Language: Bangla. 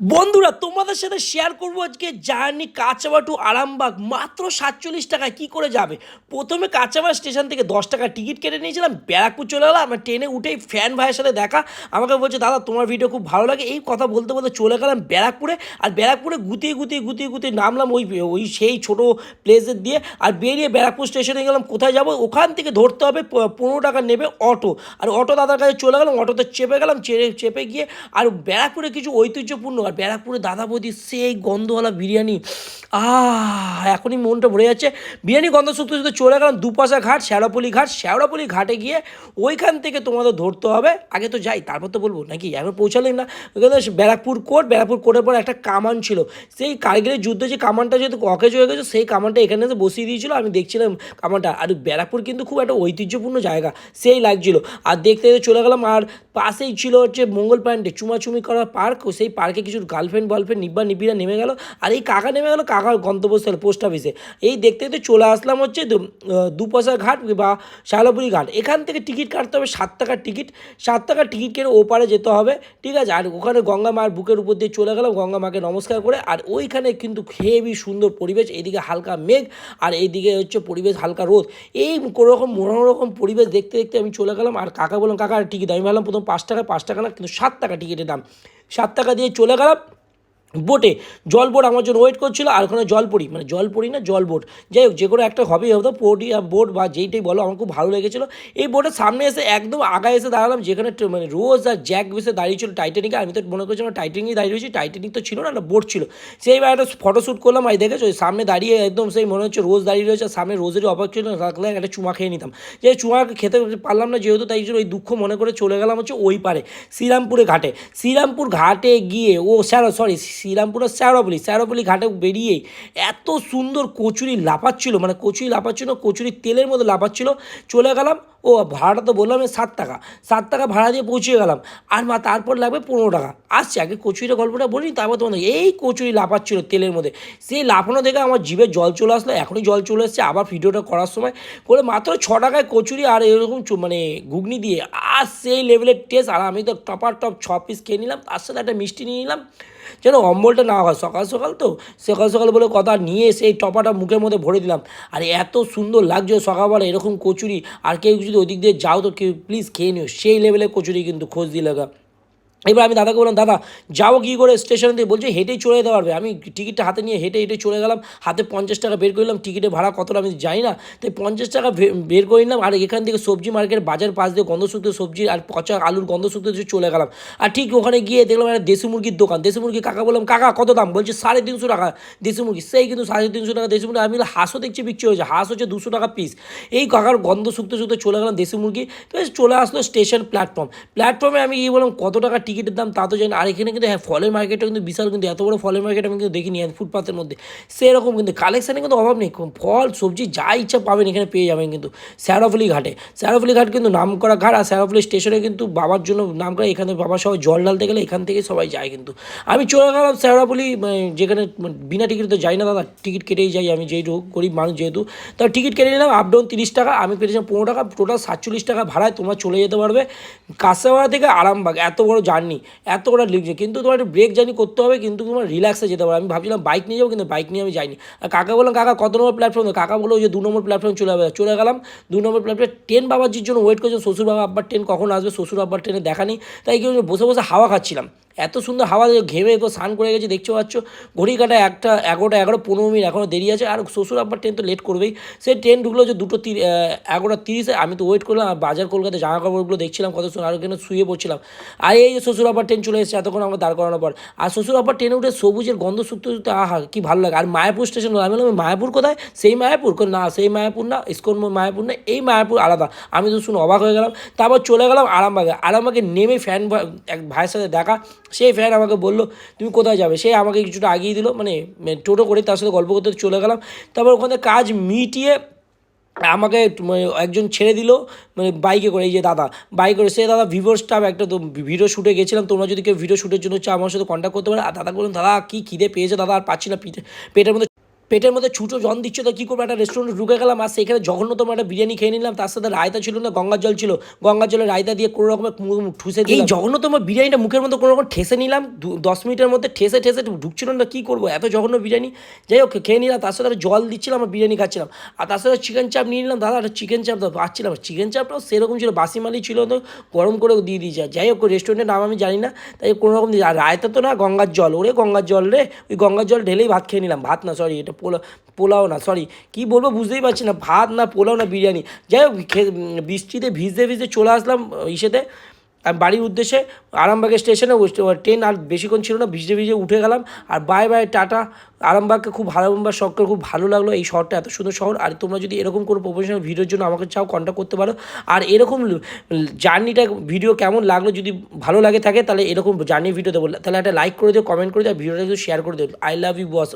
বন্ধুরা, তোমাদের সাথে শেয়ার করব আজকে জার্নি কাঁচাবা টু আরামবাগ, মাত্র সাতচল্লিশ টাকায় কী করে যাবে? প্রথমে কাঁচাবা স্টেশন থেকে দশ টাকা টিকিট কেটে নিয়েছিলাম, ব্যারাকপুর চলে গেলাম আমরা ট্রেনে উঠেই ফ্যান ভাইয়ের সাথে দেখা, আমাকে বলছে, দাদা, তোমার ভিডিও খুব ভালো লাগে। এই কথা বলতে বলতে চলে গেলাম ব্যারাকপুরে, আর ব্যারাকপুরে গুতিয়ে গুতিয়ে গুতিয়ে গুতিয়ে নামলাম ওই ওই সেই ছোটো প্লেসের দিয়ে, আর বেরিয়ে ব্যারাকপুর স্টেশনে গেলাম, কোথায় যাব? ওখান থেকে ধরতে হবে পনেরো টাকা নেবে অটো আর অটো দাদার কাছে চলে গেলাম অটোতে চেপে গেলাম চেপে গিয়ে, আর ব্যারাকপুরে কিছু ঐতিহ্যপূর্ণ আর ব্যারাকপুরে দাদা বৌদি সেই গন্ধওয়ালা বিরিয়ানি আহ, এখনই মনটা ভরে যাচ্ছে। বিরিয়ানি গন্ধ শুকতে শুকতে চলে গেলাম, দুপাশা ঘাট শ্যাওড়াপলি ঘাট শ্যাওড়াপলি ঘাটে গিয়ে ওইখান থেকে তোমাদের ধরতে হবে। আগে তো যাই, তারপর তো বলব। নাকি? এখন পৌঁছালেন না। ওইখানে ব্যারাকপুর কোর্ট, ব্যারাকপুর কোর্টের পর একটা কামান ছিল। সেই কার্গিলের যুদ্ধে যে কামানটা যেহেতু অকেজ হয়ে গেছে, সেই কামানটা এখানে এসে বসিয়ে দিয়েছিল। আমি দেখছিলাম কামানটা। আর ব্যারাকপুর কিন্তু খুব একটা ঐতিহ্যপূর্ণ জায়গা, সেই লাগছিল। আর দেখতে দেখতে চলে গেলাম, আর পাশেই ছিল হচ্ছে মঙ্গল প্যান্টে চুমাচুমি করা পার্ক। সেই পার্কে কিছু গার্লফ্রেন্ড বলফ্রেন্ড নিব্বা নিবিরা নেমে গেল। আর এই কাকা নেমে গেল কাকার গন্তব্যস্থল পোস্ট অফিসে এই দেখতে দেখতে চলে আসলাম হচ্ছে দু- আহ, দুপয়সার ঘাট বা শালাপুরি ঘাট। এখান থেকে টিকিট কাটতে হবে সাত টাকার টিকিট। সাত টাকার টিকিট কেটে ওপারে যেতে হবে ঠিক আছে? আর ওখানে গঙ্গা মার বুকের উপর দিয়ে চলে গেলাম গঙ্গা মাকে নমস্কার করে। আর ওইখানে কিন্তু হেবি সুন্দর পরিবেশ এইদিকে হালকা মেঘ আর এইদিকে হচ্ছে পরিবেশ হালকা রোদ। এই কোনোরকম মনোরকম পরিবেশ দেখতে দেখতে আমি চলে গেলাম। আর কাকা বললাম কাকা টিকিট আমি ভাবলাম প্রথম পাঁচ টাকা পাঁচ টাকা না কিন্তু সাত টাকা টিকিটের দাম। সাত টাকা দিয়ে চলে গেলাম। বোটে জল বোট আমার জন্য ওয়েট করছিল, আর ওখানে জল পড়ি মানে জল পড়ি না, জল বোট। যাই হোক, যে কোনো একটা হবেই হতো পোটি বোট বা যেইটাই বলো, আমার খুব ভালো লেগেছিলো। এই বোটের সামনে এসে একদম আগায় এসে দাঁড়ালাম, যেখানে মানে রোজ আর জ্যাক বেসে দাঁড়িয়ে দাঁড়িয়েছিল টাইটানিকে আমি তো মনে করছিলাম টাইটানিক দাঁড়িয়ে রয়েছি টাইটানিক তো ছিল না, একটা বোট ছিল। সেইবার একটা ফটোশ্যুট করলাম, আর দেখেছ সামনে দাঁড়িয়ে একদম সেই মনে হচ্ছে রোজ দাঁড়িয়ে রয়েছে সামনে রোজেরই ছিল, রাখলে একটা চুমা খেয়ে নিতাম। যে চুমা খেতে পারলাম না, যেহেতু তাই জন্য ওই দুঃখ মনে করে চলে গেলাম হচ্ছে ওই পারে, শ্রীরামপুরে ঘাটে। শ্রীরামপুর ঘাটে গিয়ে, ও স্যার সরি শ্রীরামপুরের স্যারোপলি স্যারোপলি ঘাটে বেরিয়ে এত সুন্দর কচুরি লাফাচ্ছিল মানে কচুরি লাফাচ্ছিল কচুরি তেলের মধ্যে লাফাচ্ছিল, চলে গেলাম, ও ভাড়াটা তো বললাম সাত টাকা সাত টাকা ভাড়া দিয়ে পৌঁছে গেলাম, আর মা তারপর লাগবে পনেরো টাকা। আসছে, আগে কচুরিটা গল্পটা বলি, তারপর তোমাদের এই কচুরি লাফাচ্ছিল তেলের মধ্যে। সেই লাফানো দেখে আমার জিভে জল চলে আসলো, এখনই জল চলে এসছে, আবার ভিডিওটা করার সময় করে মাত্র ছ টাকায় কচুরি আর এরকম মানে ঘুগনি দিয়ে, আর সেই লেভেলের টেস্ট আর আমি তো টপার টপ ছ পিস খেয়ে নিলাম, তার সাথে একটা মিষ্টি নিয়ে নিলাম। যেন অম্বলটা না হয়। সকাল সকাল তো? সকাল সকাল বলে কথা নিয়ে এসে এই টপাটা মুখের মধ্যে ভরে দিলাম। আর এত সুন্দর লাগছে সকালবেলা, এরকম কচুরি। আর কেউ যদি ওদিক দিয়ে যাও তো কেউ প্লিজ খেয়ে নিও। সেই লেভেলের কচুরি কিন্তু খোঁজ দিলে এবার আমি দাদাকে বললাম, দাদা, যাও কী করে স্টেশন দিয়ে? বলছে, হেঁটেই চলে যেতে পারবে। আমি টিকিটটা হাতে নিয়ে হেঁটে হেঁটে চলে গেলাম, হাতে পঞ্চাশ টাকা বের করলাম টিকিটের ভাড়া কতটা আমি জানি না, তাই পঞ্চাশ টাকা বের করে নিলাম, আর এখান থেকে সবজি মার্কেট বাজার পাশ দিয়ে গন্ধ গন্ধশুক্ত সবজি আর পচা আলুর গন্ধশুক্ত দিয়ে চলে গেলাম। আর ঠিক ওখানে গিয়ে দেখলাম একটা দেশি মুরগির দোকান, দেশি মুরগি কাকা বললাম, কাকা, কত দাম? বলছে, সাড়ে তিনশো টাকা দেশি মুরগি। সেই কিন্তু সাড়ে তিনশো টাকা দেশি মুরগি, আমি হাঁসও দেখছি বিক্রি হয়েছে, হাঁস হচ্ছে দুশো টাকা পিস এই কাকার গন্ধ শুকতে চলে গেলাম দেশি মুরগি, তো চলে আসলো স্টেশন প্ল্যাটফর্ম। প্ল্যাটফর্মে আমি গিয়ে বললাম, কত টাকা টিকিটের দাম তা তো জানি আর এখানে কিন্তু হ্যাঁ ফলের মার্কেটটা কিন্তু বিশাল কিন্তু, এত বড় ফলের মার্কেট আমি কিন্তু দেখিনি আর ফুটপাতের মধ্যে। সেরকম কিন্তু কালেকশানে কিন্তু অভাব নেই। ফল, সবজি যা ইচ্ছা পাবেন এখানে পেয়ে যাবেন কিন্তু। স্যারোফলি ঘাটে। স্যারোফলি ঘাট কিন্তু নাম করা ঘাট আর স্যারোফলি স্টেশনে কিন্তু বাবার জন্য নাম করা এখানে বাবা সবাই জল ঢালতে গেলে এখান থেকে সবাই যায় কিন্তু। আমি চলে গেলাম স্যারোফলি যেখানে বিনা টিকিটে তো যাই না দাদা, টিকিট কেটেই যাই আমি যেহেতু গরিব মানুষ যেহেতু। তা টিকিট কেটে নিলাম আপ ডাউন তিরিশ টাকা, আমি পেয়েছিলাম পনেরো টাকা টোটাল সাতচল্লিশ টাকা ভাড়ায় তোমরা চলে যেতে পারবে। কাঁচাপাড়া থেকে আরামবাগ, এত বড় এত ওরা লিখছে কিন্তু তোমার একটা ব্রেক জার্নি করতে হবে, কিন্তু তোমার রিল্যাক্সে যেতে পারো আমি ভাবছিলাম বাইক নিয়ে যাব, কিন্তু বাইক নিয়ে আমি যাইনি। আর কাকা বললাম, কাকা, কত নম্বর প্ল্যাটফর্ম কাকা বলল যে দু নম্বর প্ল্যাটফর্ম চলে যাবে। চলে গেলাম। দু নম্বর প্ল্যাটফর্ম ট্রেন বাবাজির জন্য ওয়েট করছে শ্বশুর বাবা আব্বার ট্রেন কখন আসবে? শ্বশুর আব্বার ট্রেনে দেখা নেই। তাই কি বসে বসে হাওয়া খাচ্ছিলাম। এত সুন্দর হাওয়া ঘেমে তো স্নান করে গেছে, দেখতে পাচ্ছ? ঘড়ি কাটা একটা এগারোটা এগারো, পনেরো মিনিট এখনও দেরি আছে। আর শ্বশুর আব্বার ট্রেন তো লেট করবেই। সেই ট্রেন ঢুকলো যে দুটো এগারোটা তিরিশে। আমি তো ওয়েট করলাম, আর বাজার কলকাতায় জামা কাপড়গুলো দেখছিলাম, কত সুন্দর, আর ওখানে শুয়ে পড়ছিলাম। আর এই যে শ্বশুর আব্বার ট্রেন চলে এসেছে, এতক্ষণ আমার দাঁড় করানোর পর। আর শ্বশুর আব্বার ট্রেনে উঠে সবুজের গন্ধ শুকতে শুকতে, আহা, কি ভালো লাগে। আর মায়াপুর স্টেশন আমি বললাম, মায়াপুর কোথায়? সেই মায়াপুর? না, সেই মায়াপুর না, ইস্কন মায়াপুর না, এই মায়াপুর আলাদা। আমি তো শুনে অবাক হয়ে গেলাম। তারপর চলে গেলাম আরামবাগে। আরামবাগে নেমে ফ্যান এক ভাইয়ের সাথে দেখা। সেই ফ্যান আমাকে বলল, তুমি কোথায় যাবে? সে আমাকে কিছুটা আগিয়ে দিলো মানে মানে টোটো করে তার সাথে গল্প করতে চলে গেলাম। তারপর ওখানে কাজ মিটিয়ে আমাকে মানে একজন ছেড়ে দিল মানে বাইকে করে, এই যে দাদা। বাইক করে, সে দাদা ভিভোর স্টাফ একটা তো ভিডিও শ্যুটে গেছিলাম, তোমরা যদি কেউ ভিডিও শ্যুটের জন্য চাও, আমার সাথে কন্ট্যাক্ট করতে পারো। আর দাদা বলুন দাদা, কী খিদে পেয়েছে, দাদা, আর পাচ্ছি না পেটের মধ্যে পেটের মধ্যে ছুটো জন দিচ্ছে, তো কী করব? একটা রেস্টুরেন্টে ঢুকে গেলাম, আর সেখানে জঘন্যতম একটা বিরিয়ানি খেয়ে নিলাম। তার সাথে রায়তা ছিল না গঙ্গার জল ছিল। গঙ্গার জলে রায়তা দিয়ে কোনো রকমের ঠুসে দিই জঘন্যতম বিরিয়ানিটা মুখের মধ্যে কোনো রকম ঠেসে নিলাম দশ মিনিটের মধ্যে ঠেসে ঠেসে ঢুকছিল না, কী করব? এত জঘন্য বিরিয়ানি। যাই হোক, খেয়ে নিলাম, তার সাথে জল দিচ্ছিলাম আর বিরিয়ানি খাচ্ছিলাম। আর তার সাথে চিকেন চাপ নিয়ে নিলাম, দাদা, একটা চিকেন চাপ পাচ্ছিলাম। চিকেন চাপটাও সেরকম ছিল বাসি মালি ছিল তো, গরম করে দিয়ে দিয়েছে। যাই হোক রেস্টুরেন্টের নাম আমি জানি না, তাই কোনো রকম রায়তা তো না, গঙ্গার জল। ওরে গঙ্গার জল রে, ওই গঙ্গার জল ঢেলেই ভাত খেয়ে নিলাম। ভাত না সরি এটা পোলা, পোলাও না সরি কী বলব বুঝতেই পারছি না, ভাত না পোলাও না বিরিয়ানি। যাই হোক বৃষ্টিতে ভিজতে ভিজতে চলে আসলাম ইসেতে। বাড়ির উদ্দেশ্যে আরামবাগের স্টেশনে ট্রেন আর বেশিক্ষণ ছিল না ভিজে ভিজে উঠে গেলাম। আর বাই বাই টাটা। আরামবাগকে খুব আরামবাগ শখকে খুব ভালো লাগল এই শহরটা, এত সুন্দর শহর। আর তোমরা যদি এরকম কোনো প্রফেশনাল ভিডিওর জন্য আমাকে চাও কন্ট্যাক্ট করতে পারো। আর এরকম জার্নিটা ভিডিও কেমন লাগল যদি ভালো লাগে থাকে, তাহলে এরকম জার্নি ভিডিও দেবো। তাহলে একটা লাইক করে দিও কমেন্ট করে দিও ভিডিওটা একটু শেয়ার করে দিও। I love you boss